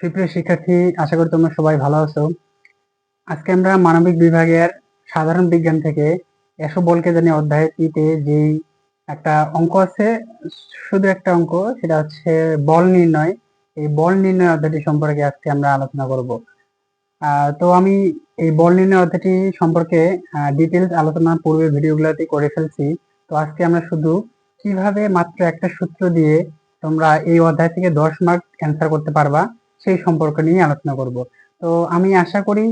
সুপ্রিয় শিক্ষার্থী, আশা করি তোমরা সবাই ভালো আছো। আজকে আমরা মানবিক বিভাগের সাধারণ বিজ্ঞান থেকে এসো বলকে জানি অধ্যায় টিতে যেই একটা অঙ্ক আছে, শুধু একটা অঙ্ক, সেটা হচ্ছে বল নির্ণয়। এই বল নির্ণয় অধ্যায়টি সম্পর্কে আজকে আমরা আলোচনা করব। তো আমি এই বল নির্ণয় অধ্যায়টি সম্পর্কে ডিটেলস আলোচনা পূর্বে ভিডিওগুলোতে করে ফেলছি। তো আজকে আমরা শুধু কীভাবে মাত্র একটা সূত্র দিয়ে তোমরা এই অধ্যায় থেকে দশ মার্ক অ্যান্সার করতে পারবা। সেই সম্পর্ক নিয়ে আলোচনা করব। তো আমি আশা করি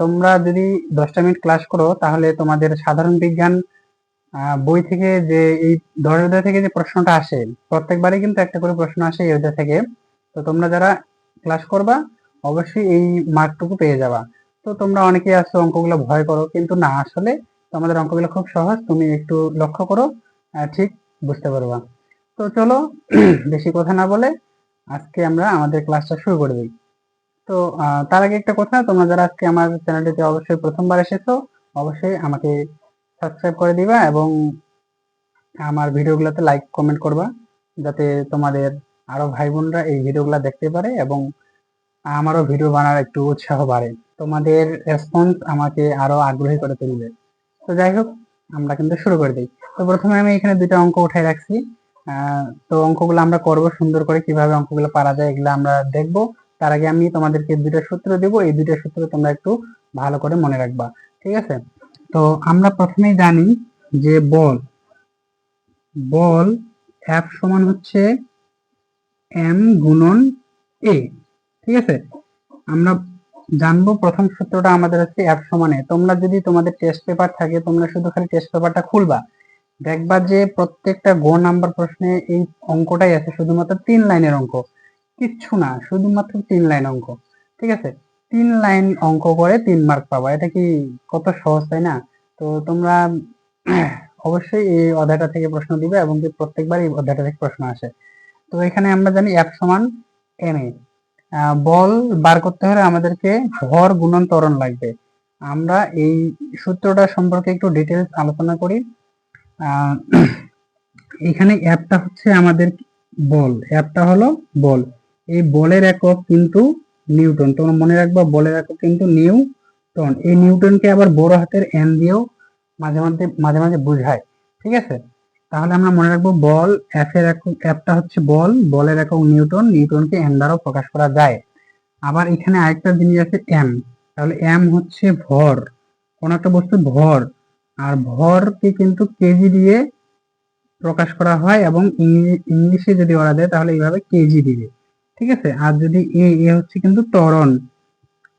তোমরা যদি দশটা মিনিট ক্লাস করো, তাহলে তোমাদের সাধারণ বিজ্ঞান বই থেকে যে এই দশ থেকে যে প্রশ্নটা আসে, প্রত্যেকবারই কিন্তু একটা করে প্রশ্ন আসে এই অধ্যায় থেকে। তো তোমরা যারা ক্লাস করবা, অবশ্যই এই মার্কটুকু পেয়ে যাবা। তো তোমরা অনেকেই আছো অঙ্কগুলো ভয় করো, কিন্তু না, আসলে তোমাদের অঙ্কগুলো খুব সহজ, তুমি একটু লক্ষ্য করো ঠিক বুঝতে পারবা। তো চলো, বেশি কথা না বলে আজকে আমরা আমাদের ক্লাসটা শুরু করে দিই। তো তার আগে একটা কথা, তোমরা যারা আজকে আমার চ্যানেলটিতে অবশ্যই প্রথমবার এসেছ, অবশ্যই আমাকে সাবস্ক্রাইব করে দিবা এবং আমার ভিডিওগুলোতে লাইক কমেন্ট করবা, যাতে তোমাদের আরও ভাই বোনরা এই ভিডিওগুলো দেখতে পারে এবং আমারও ভিডিও বানার একটু উৎসাহ বাড়ে। তোমাদের রেসপন্স আমাকে আরও আগ্রহী করে তুলবে। তো যাই হোক, আমরা কিন্তু শুরু করে দিই। তো প্রথমে আমি এখানে দুইটা অঙ্ক উঠাই রাখছি। তো অঙ্কগুলো আমরা করব সুন্দর করে, কীভাবে অঙ্কগুলো পারা যায় এগুলো আমরা দেখব। তার আগে আমি তোমাদেরকে দুইটা সূত্র দেব, এই দুইটা সূত্র তোমরা একটু ভালো করে মনে রাখবা, ঠিক আছে? তো আমরা প্রথমেই জানি যে বল বল এফ সমান হচ্ছে এম গুণন এ ঠিক আছে? আমরা জানব প্রথম সূত্রটা আমাদের হচ্ছে এফ সমানে তোমরা যদি তোমাদের টেস্ট পেপার থাকে, তোমরা শুধু খালি টেস্ট পেপারটা খুলবা দেখবা যে প্রত্যেকটা গো নাম্বার প্রশ্নে এই অঙ্কটাই আছে, শুধুমাত্র তিন লাইনের অঙ্ক। কিচ্ছু না, শুধুমাত্র তিন লাইন অঙ্ক। ঠিক আছে? তিন লাইন অঙ্ক করে তিন মার্ক পাবা। এটা কি কত সহজ, তাই না? তো তোমরা অবশ্যই এই অধ্যায়টা থেকে প্রশ্ন দিবে এবং প্রত্যেকবার এই অধ্যায়টা থেকে প্রশ্ন আসে। তো এখানে আমরা জানি এফ সমান এম এ বল বার করতে হলে আমাদেরকে ভর গুণন ত্বরণ লাগবে। আমরা এই সূত্রটা সম্পর্কে একটু ডিটেলস আলোচনা করি। এখানে অ্যাপটা হচ্ছে আমাদের বল। অ্যাপটা হলো বল। এই বলের একক কিন্তু নিউটন। তোমরা মনে রাখবা, বলের একক কিন্তু নিউটন। এই নিউটনকে আবার বড় হাতের এন দিয়েও মাঝে মাঝে মাঝে মাঝে বোঝায়। ঠিক আছে? তাহলে আমরা মনে রাখব বল এফ এর একক, অ্যাপটা হচ্ছে বল, বলের একক নিউটন, নিউটনকে এন দ্বারাও প্রকাশ করা যায়। আবার এখানে আরেকটা জিনিস আছে এম। তাহলে এম হচ্ছে ভর, কোন একটা বস্তুর ভর। আর ভরকে কিন্তু কেজি দিয়ে প্রকাশ করা হয় এবং ইংলি- ইংলিশে যদি ওরা দেয় তাহলে এইভাবে কেজি দিবে। ঠিক আছে? আর যদি এ এ হচ্ছে কিন্তু ত্বরণ।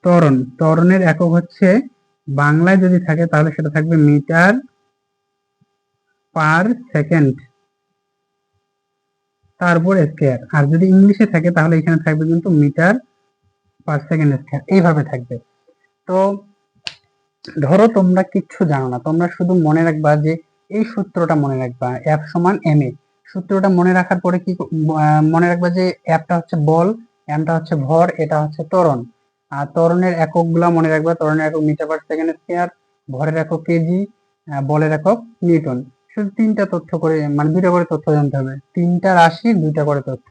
ত্বরণ। ত্বরণের একক হচ্ছে বাংলায় যদি থাকে তাহলে সেটা থাকবে মিটার পার সেকেন্ড। তারপর স্কোয়ার। আর যদি ইংলিশে থাকে তাহলে এখানে থাকবে কিন্তু মিটার পার সেকেন্ড স্কোয়ার। এইভাবে থাকবে। তো ধরো তোমরা কিচ্ছু জানো না, তোমরা শুধু মনে রাখবা যে এই সূত্রটা মনে রাখবা এফ সমান এম এ সূত্রটা মনে রাখার পরে কি মনে রাখবা যে এফটা হচ্ছে বল এমটা হচ্ছে ভর, এটা হচ্ছে ত্বরণ। আর ত্বরণের এককগুলা মনে রাখবা, ত্বরণের একক মিটার পার সেকেন্ড স্কোয়ার, ভরের একক কেজি বলের একক নিউটন। শুধু তিনটা তথ্য করে মানে দুইটা করে তথ্য জানতে হবে। তিনটা রাশি, দুইটা করে তথ্য।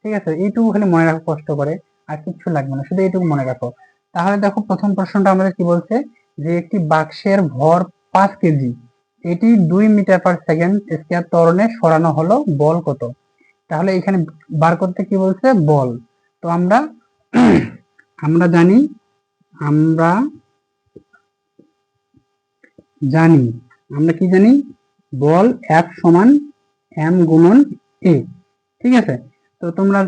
ঠিক আছে? এইটুকু খালি মনে রাখো কষ্ট করে, আর কিচ্ছু লাগবে না, শুধু এইটুকু মনে রাখো। তাহলে দেখো প্রথম প্রশ্নটা আমাদের কি বলছে? যে একটি বাক্সের ভর পাঁচ কেজি, এটি দুই মিটার পার সেকেন্ড স্কোয়ার ত্বরণে সরানো হলো বল কত। তাহলে এখানে বার করতে কি বলছে? বল। তো আমরা আমরা জানি আমরা জানি, আমরা কি জানি? বল এফ সমান এম গুণন এ ঠিক আছে? তো তোমরা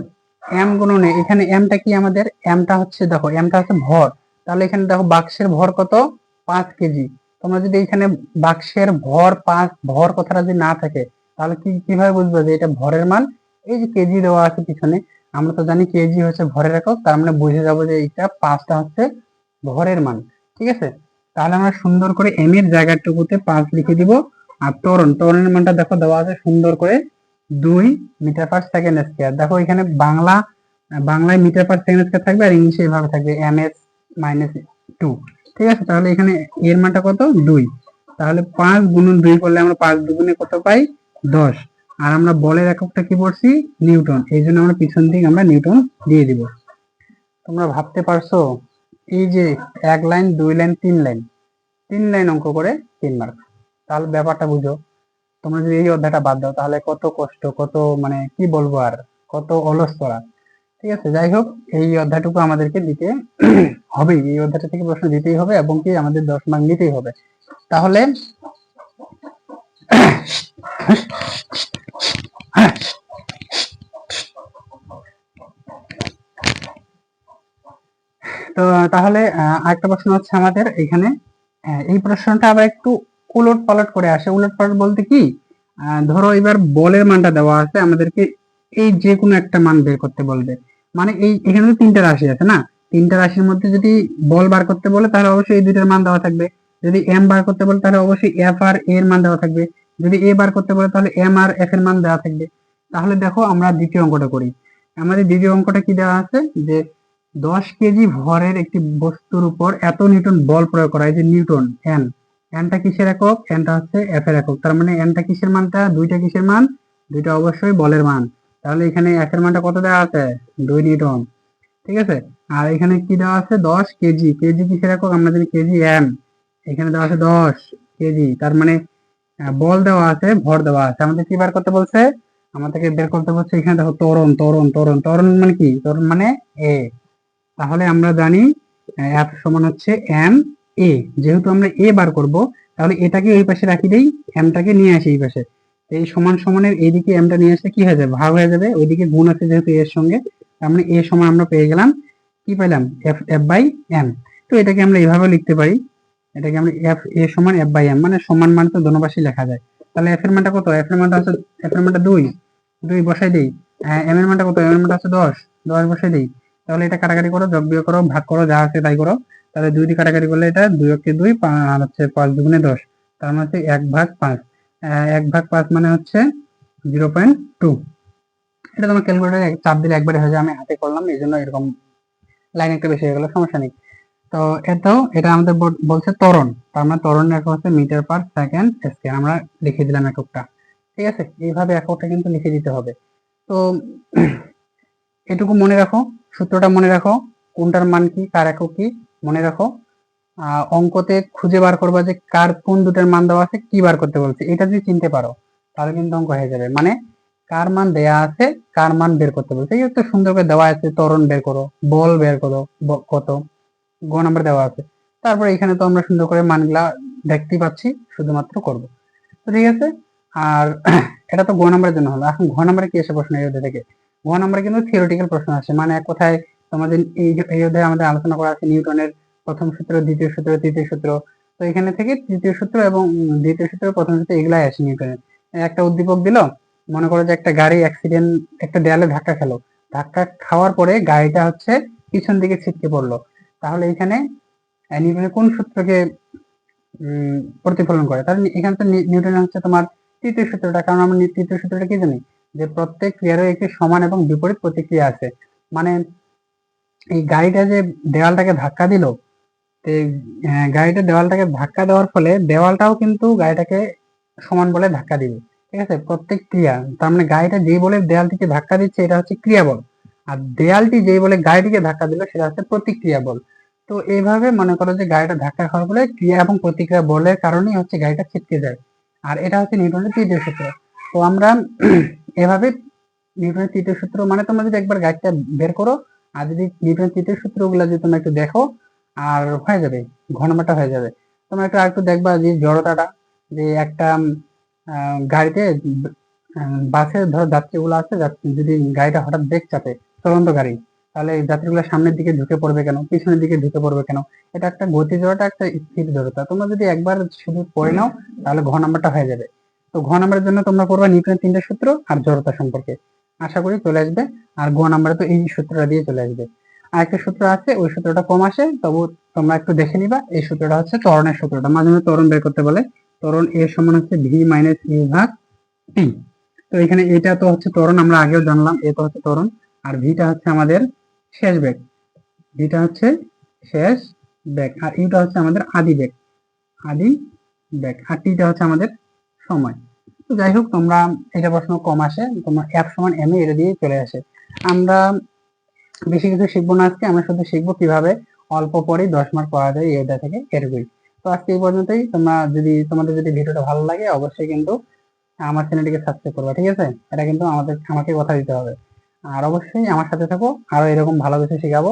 এম গুণন, এখানে এমটা কি আমাদের? এমটা হচ্ছে, দেখো এমটা হচ্ছে ভর। তাহলে এখানে দেখো বাক্সের ভর কত? পাঁচ কেজি। তোমরা যদি এখানে বাক্সের ভর পাঁচ, ভর কথাটা যদি না থাকে, তাহলে কি, কীভাবে বুঝবে যে এটা ভরের মান? এই যে কেজি দেওয়া আছে পিছনে, আমরা তো জানি কেজি হচ্ছে ভরের একক, তার মানে বুঝে যাব যে এইটা পাঁচটা হচ্ছে ভরের মান। ঠিক আছে? তাহলে আমরা সুন্দর করে এম এর জায়গাটুকুতে পাঁচ লিখে দিব। আর ত্বরণ, ত্বরণের মানটা দেখো দেওয়া আছে সুন্দর করে দুই মিটার পার সেকেন্ড স্কোয়ার। দেখো এখানে বাংলা, বাংলায় মিটার পার সেকেন্ড স্কোয়ার থাকবে আর ইংলিশে এভাবে থাকবে এম এস মাইনাস টু ঠিক আছে? তাহলে এখানে এর মানটা কত? দুই। তাহলে পাঁচ গুণন দুই করলে আমরা পাঁচ দুগুণে কত পাই? দশ। আর আমরা বলের এককটা কি পড়ছি? নিউটন। এই জন্য আমরা পিছন দিকে আমরা নিউটন দিয়ে দিব। তোমরা ভাবতে পারছ? এই যে এক লাইন, দুই লাইন, তিন লাইন। তিন লাইন অঙ্ক করে তিন মার্ক তাহলে ব্যাপারটা বুঝো। তোমরা যদি এই অধ্যায়টা বাদ দাও, তাহলে কত কষ্ট, কত মানে কি বলব আর? কত অলস করা। ঠিক আছে? যাই হোক, এই অধ্যায়টুকু আমাদেরকে দিতে হবে এই অধ্যায়টা থেকে প্রশ্ন দিতেই হবে এবং কি আমাদের দশ মার্ক নিতেই হবে। তাহলে, তো তাহলে আরেকটা প্রশ্ন হচ্ছে আমাদের এখানে এই প্রশ্নটা আবার একটু উলট পালট করে আসে। উলট পালট বলতে কি ধরো এবার বলের মানটা দেওয়া আছে, আমাদেরকে এই যে কোনো একটা মান বের করতে বলবে। মানে এই, এখানে তো তিনটা রাশি আছে না? তিনটা রাশির মধ্যে যদি বল বার করতে বলে, তাহলে অবশ্যই এই দুইটার মান দেওয়া থাকবে। যদি এম বার করতে বলে, তাহলে অবশ্যই এফ আর এর মান দেওয়া থাকবে। যদি এ বার করতে বলে, তাহলে এম আর এফ এর মান দেওয়া থাকবে। তাহলে দেখো আমরা দ্বিতীয় অঙ্কটা করি। আমাদের দ্বিতীয় অঙ্কটা কি দেওয়া আছে? যে দশ কেজি ভরের একটি বস্তুর উপর এত নিউটন বল প্রয়োগ করা হয় যে নিউটন এন এনটা কিসের একক? এনটা হচ্ছে এফ এর একক। তার মানে এনটা কিসের মানটা? দুইটা কিসের মান? দুইটা অবশ্যই বলের মান। তাহলে এখানে এফ এর মানটা কত দেওয়া আছে? দুই নিউটন। ঠিক আছে? আর এখানে কি দেওয়া আছে? দশ কেজি। কেজি কিসের একক আমরা জানি কেজি এম এখানে দেওয়া আছে দশ কেজি। তার মানে বল দেওয়া আছে, ভর দেওয়া আছে। আমাদের কি বার করতে বলছে? আমাদেরকে বের করতে বলছে এখানে দেখো, ত্বরণ ত্বরণ ত্বরণ। ত্বরণ মানে কি? ত্বরণ মানে এ তাহলে আমরা জানি এফ সমান হচ্ছে এম এ যেহেতু আমরা এ বার করব, তাহলে এটাকে এই পাশে রাখি দেই এমটাকে নিয়ে আসি এই পাশে। এই সমান সমানের এইদিকে এমটা নিয়ে আসলে কি হয়ে যাবে? ভাগ হয়ে যাবে। ওইদিকে গুণ আছে যেহেতু এর সঙ্গে। তার মানে এ সমান আমরা পেয়ে গেলাম কি পেলাম এফ এফ বাই এম তো এটাকে আমরা এইভাবে লিখতে পারি। এটাকে আমরা এফ এ সমান এফ বাই এম মানে সমান মান তো দোনো পাশে লেখা যায়। তাহলে এফ এর মানটা কত? এফ এর মানটা হচ্ছে এফ এর মানটা দুই। দুই বসাই দেই। এম এর মানটা কত? এম এর মানটা হচ্ছে দশ। দশ বসাই দেই। তাহলে এটা কাটাকাটি করো যোগ বিয়োগ করো ভাগ করো যা আছে তাই করো। তাহলে দুই দিয়ে কাটাকাটি করলে এটা দুই অক্ষে দুই হচ্ছে পাঁচ দুগুণে দশ। তার মানে হচ্ছে এক ভাগ পাঁচ। আহ, এক ভাগ পাঁচ মানে হচ্ছে জিরো পয়েন্ট টু এটা তোমার ক্যালকুলেটারে চাপ দিলে একবারে হয়ে যায়, আমি হাতে করলাম, এই জন্য এরকম লাইন একটু বেশি হয়ে গেল, সমস্যা নেই। তো এটাও, এটা আমাদের বলছে ত্বরণ, তার মানে ত্বরণের একক হচ্ছে মিটার পার সেকেন্ড স্কয়ার আমরা লিখে দিলাম এককটা, ঠিক আছে? এইভাবে এককটা কিন্তু লিখে দিতে হবে। তো এটুকু মনে রাখো, সূত্রটা মনে রাখো, কোনটার মান কি, কার একক কি, মনে রাখো। অঙ্কতে খুঁজে বার করবা যে কার কোন দুটার মান দেওয়া আছে, কি বার করতে বলছে, এটা যদি চিনতে পারো, তাহলে কিন্তু অঙ্ক হয়ে যাবে। মানে কার মান দেয়া আছে কার মান বের করতে বলছে এই তো সুন্দর করে দেওয়া আছে, ত্বরণ বের করো, বল বের করো কত, গ নাম্বার দেওয়া আছে। তারপরে এখানে তো আমরা সুন্দর করে মানগুলা দেখতে পাচ্ছি, শুধুমাত্র করব। তো ঠিক আছে, আর এটা তো গ নাম্বারের জন্য হলো। এখন ঘ নাম্বারে কি এসে প্রশ্ন এই অধ্যায় থেকে ঘ নাম্বারে কিন্তু থিওরিটিক্যাল প্রশ্ন আসে মানে এক কথায় তোমাদের এই এই অধ্যায়ে আমাদের আলোচনা করা আছে নিউটনের প্রথম সূত্র, দ্বিতীয় সূত্র, তৃতীয় সূত্র। তো এখানে থেকে তৃতীয় সূত্র এবং দ্বিতীয় সূত্র প্রথম সূত্র এগুলাই আসে নিউটনের। একটা উদ্দীপক দিল মনে করো যে একটা গাড়ি অ্যাক্সিডেন্ট একটা দেয়ালে ধাক্কা খেলো। ধাক্কা খাওয়ার পরে গাড়িটা হচ্ছে পিছন দিকে ছিটকে পড়ল। তাহলে এখানে নিউটনের কোন সূত্রকে প্রতিফলন করে? তাহলে এখানে তো নি- নিউটনের হচ্ছে তোমার তৃতীয় সূত্রটা। কারণ আমরা তৃতীয় সূত্রটা কি জানি? যে প্রত্যেক ক্রিয়ারও একটি সমান এবং বিপরীত প্রতিক্রিয়া আছে। মানে এই গাড়িটা যে দেওয়ালটাকে ধাক্কা দিল, তো গাড়িটা দেওয়ালটাকে ধাক্কা দেওয়ার ফলে দেওয়ালটাও কিন্তু গাড়িটাকে সমান বলে ধাক্কা দিবে। ঠিক আছে? প্রত্যেক ক্রিয়া, তার মানে গাড়িটা যেই বলে দেওয়ালটিকে ধাক্কা দিচ্ছে, এটা হচ্ছে ক্রিয়া বল আর দেয়ালটি যেই বলে গাড়িটিকে ধাক্কা দিল, সেটা হচ্ছে প্রতিক্রিয়া বল তো এইভাবে মনে করো যে গাড়িটা ধাক্কা খাওয়ার ফলে ক্রিয়া এবং প্রতিক্রিয়া বলের কারণেই হচ্ছে গাড়িটা ছিটকে যায়। আর এটা হচ্ছে নিউটনের তৃতীয় সূত্র। তো আমরা এভাবে নিউটনের তৃতীয় সূত্র মানে তোমরা যদি একবার গাড়িটা বের করো, আর যদি নিউটনের তৃতীয় সূত্রগুলো যদি তোমরা একটু দেখো, আর হয়ে যাবে, ঘনমাটা হয়ে যাবে। তোমরা একটু আরেকটু দেখবা যে জড়তাটা, যে একটা গাড়িতে বাসে ধরো যাত্রীগুলো আছে যদি গাড়িটা হঠাৎ ব্রেক চাপে, চলন্ত গাড়ি, তাহলে যাত্রীগুলো সামনের দিকে ঢুকে পড়বে কেন? পিছনের দিকে ঢুকে পড়বে কেন? এটা একটা গতি জড়তা, একটা স্থির জড়তা। তোমরা যদি একবার শুধু পড়ে নাও, তাহলে ঘ নাম্বারটা হয়ে যাবে। তো ঘ নাম্বারের জন্য তোমরা পড়বা নিউটনের তিনটে সূত্র আর জড়তা সম্পর্কে। আশা করি চলে আসবে। আর গ নাম্বারে তো এই সূত্রটা দিয়ে চলে আসবে। আর একটা সূত্র আছে, ওই সূত্রটা কম আসে, তবু তোমরা একটু দেখে নিবা। এই সূত্রটা হচ্ছে ত্বরণের সূত্রটা। মাঝে মাঝে ত্বরণ বের করতে বলে। ত্বরণ এ সমান হচ্ছে ভি মাইনাস ইউ ভাগ টি তো এখানে এটা তো হচ্ছে ত্বরণ, আমরা আগেও জানলাম, এ তো হচ্ছে ত্বরণ, আর ভিটা হচ্ছে আমাদের শেষ বেগ। ভিটা হচ্ছে শেষ বেগ, আর ইউটা হচ্ছে আমাদের আদি বেগ আদি বেগ, আর টিটা হচ্ছে আমাদের সময়। তো যাই হোক, তোমরা এটা প্রশ্ন কম আসে, তোমার এফ সমান এম এটা দিয়ে চলে আসে। আমরা বেশি কিছু শিখব না আজকে, আমরা শুধু শিখব কীভাবে অল্প পরেই দশ মার্ক পাওয়া যায় অধ্যায় থেকে, এটুকুই। তো আজকে এই পর্যন্তই। তোমরা যদি, তোমাদের যদি ভিডিওটা ভালো লাগে, অবশ্যই কিন্তু আমার চ্যানেলটিকে সাবস্ক্রাইব করবে, ঠিক আছে? এটা কিন্তু আমাদের, আমাকে কথা দিতে হবে। আর অবশ্যই আমার সাথে থাকো, আরও এরকম ভালো কিছু শেখাবো।